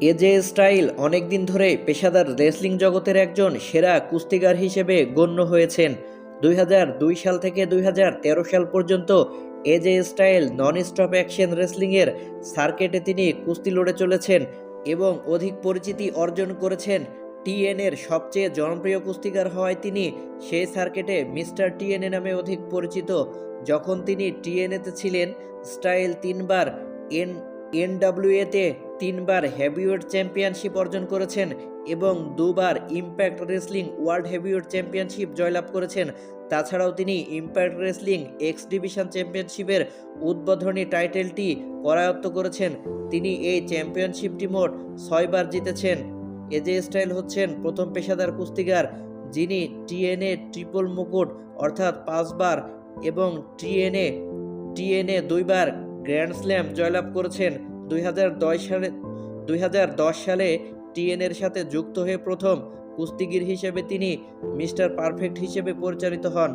এজে স্টাইল অনেকদিন ধরে পেশাদার রেসলিং জগতের একজন সেরা কুস্তিগার হিসেবে গণ্য হয়েছেন। দুই দুই সাল থেকে দুই হাজার তেরো সাল পর্যন্ত AJ style non stop action রেসলিংয়ের সার্কেটে তিনি কুস্তি লড়ে চলেছেন এবং অধিক পরিচিতি অর্জন করেছেন। টিএনের সবচেয়ে জনপ্রিয় কুস্তিগার হওয়ায় তিনি সেই সার্কেটে মিস্টার টিএনএ নামে অধিক পরিচিত। যখন তিনি টিএনএতে ছিলেন, স্টাইল তিনবার এন এনডাব্লিউএতে তিনবার হেভিওয়েট চ্যাম্পিয়নশিপ অর্জন করেছেন এবং দুবার impact wrestling world heavyweight championship জয়লাভ করেছেন। তাছাড়াও তিনি ইম্প্যাক্ট রেসলিং এক্স ডিভিশন চ্যাম্পিয়নশিপের উদ্বোধনী টাইটেলটি করায়ত্ত করেছেন। তিনি এই চ্যাম্পিয়নশিপটি মোট ছয়বার জিতেছেন। এজে স্টাইল হচ্ছেন প্রথম পেশাদার কুস্তিগার, যিনি টিএনএ ট্রিপল মুকুট অর্থাৎ পাঁচবার এবং টিএনএ টিএনএ দুইবার গ্র্যান্ড স্ল্যাম জয়লাভ করেছেন। দুই হাজার দশ সালে, দুই হাজার দশ সালে টিএনএর সাথে যুক্ত হয়ে প্রথম কুস্তিগির হিসেবে তিনি মিস্টার পারফেক্ট হিসেবে পরিচালিত হন।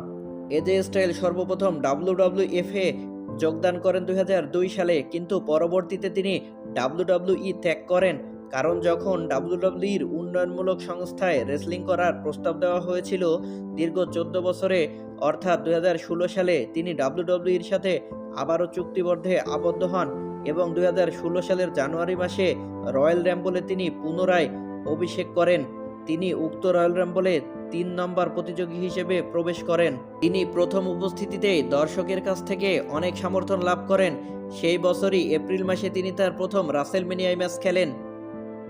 এজে স্টাইল সর্বপ্রথম ডাব্লিউডাব্লিউএফ এ যোগদান করেন দুই হাজার দুই সালে, কিন্তু পরবর্তীতে তিনি ডাব্লিউডাব্লিউই ত্যাগ করেন, কারণ যখন ডাব্লিউডাব্লিউইর উন্নয়নমূলক সংস্থায় রেসলিং করার প্রস্তাব দেওয়া হয়েছিল, দীর্ঘ চোদ্দ বছরে, অর্থাৎ দুই হাজার ষোলো সালে তিনি ডাব্লিউডাব্লিউইর সাথে আবারও চুক্তিবদ্ধে আবদ্ধ হন। এবং দু হাজার ষোলো সালের জানুয়ারি মাসে রয়্যাল র্যাম্বলে তিনি পুনরায় অভিষেক করেন। তিনি উক্ত রয়্যাল র্যাম্বলে তিন নম্বর প্রতিযোগী হিসেবে প্রবেশ করেন। তিনি প্রথম উপস্থিতিতেই দর্শকের কাছ থেকে অনেক সমর্থন লাভ করেন। সেই বছরই এপ্রিল মাসে তিনি তার প্রথম রাসেল রাসেলমেনিয়ায় ম্যাচ খেলেন।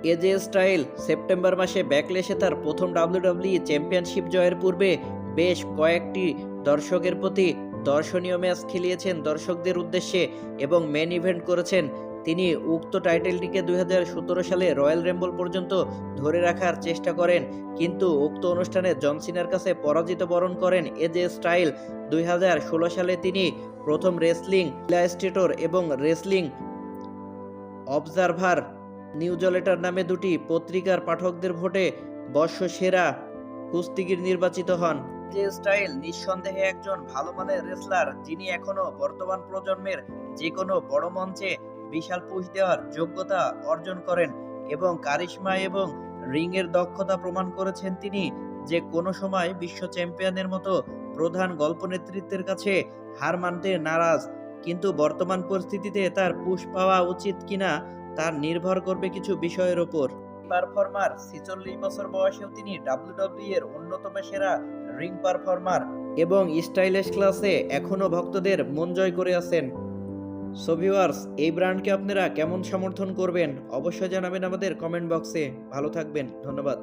এজে স্টাইল সেপ্টেম্বর মাসে ব্যাকলেসে তার প্রথম ডাব্লিউডাব্লিউ চ্যাম্পিয়নশিপ জয়ের পূর্বে বেশ কয়েকটি দর্শকের প্রতি দর্শনীয় ম্যাচ খেলিয়েছেন দর্শকদের উদ্দেশ্যে এবং মেন ইভেন্ট করেছেন তিনি। উক্ত টাইটেলটিকে দুই হাজার সতেরো সালে রয়্যাল রেম্বল পর্যন্ত ধরে রাখার চেষ্টা করেন, কিন্তু উক্ত অনুষ্ঠানে জনসিনার কাছে পরাজিত বরণ করেন এজে স্টাইল। দুই হাজার ষোলো সালে তিনি প্রথম রেসলিং, ইলাস্ট্রেটর এবং রেসলিং অবজারভার নিউজলেটার নামে দুটি পত্রিকার পাঠকদের ভোটে বর্ষ সেরা কুস্তিগির নির্বাচিত হন। যে স্টাইল নিঃসন্দেহে একজন ভালো মানের রেসলার যিনি এখনও বর্তমান প্রজন্মের যে কোনো বড় মঞ্চে বিশাল পুশ দেওয়ার যোগ্যতা অর্জন করেন এবং কারিশমা এবং রিংয়ের দক্ষতা প্রমাণ করেছেন তিনি যে কোনো সময় বিশ্ব চ্যাম্পিয়নের মতো প্রধান গল্প নেতৃত্বের কাছে হার মানতে নারাজ। কিন্তু বর্তমান পরিস্থিতিতে তার পুশ পাওয়া উচিত কিনা, তার নির্ভর করবে কিছু বিষয়ের ওপর। পারফর্মার, ছেচল্লিশ বছর বয়সেও তিনি ডাব্লিউডাব্লিউ এর অন্যতম সেরা রিং পারফর্মার এবং স্টাইলিশ ক্লাসে এখনও ভক্তদের মন জয় করে আছেন। সোভিওয়ার্স এই ব্র্যান্ডকে আপনারা কেমন সমর্থন করবেন? অবশ্যই জানাবেন আমাদের কমেন্ট বক্সে ভালো থাকবেন। ধন্যবাদ।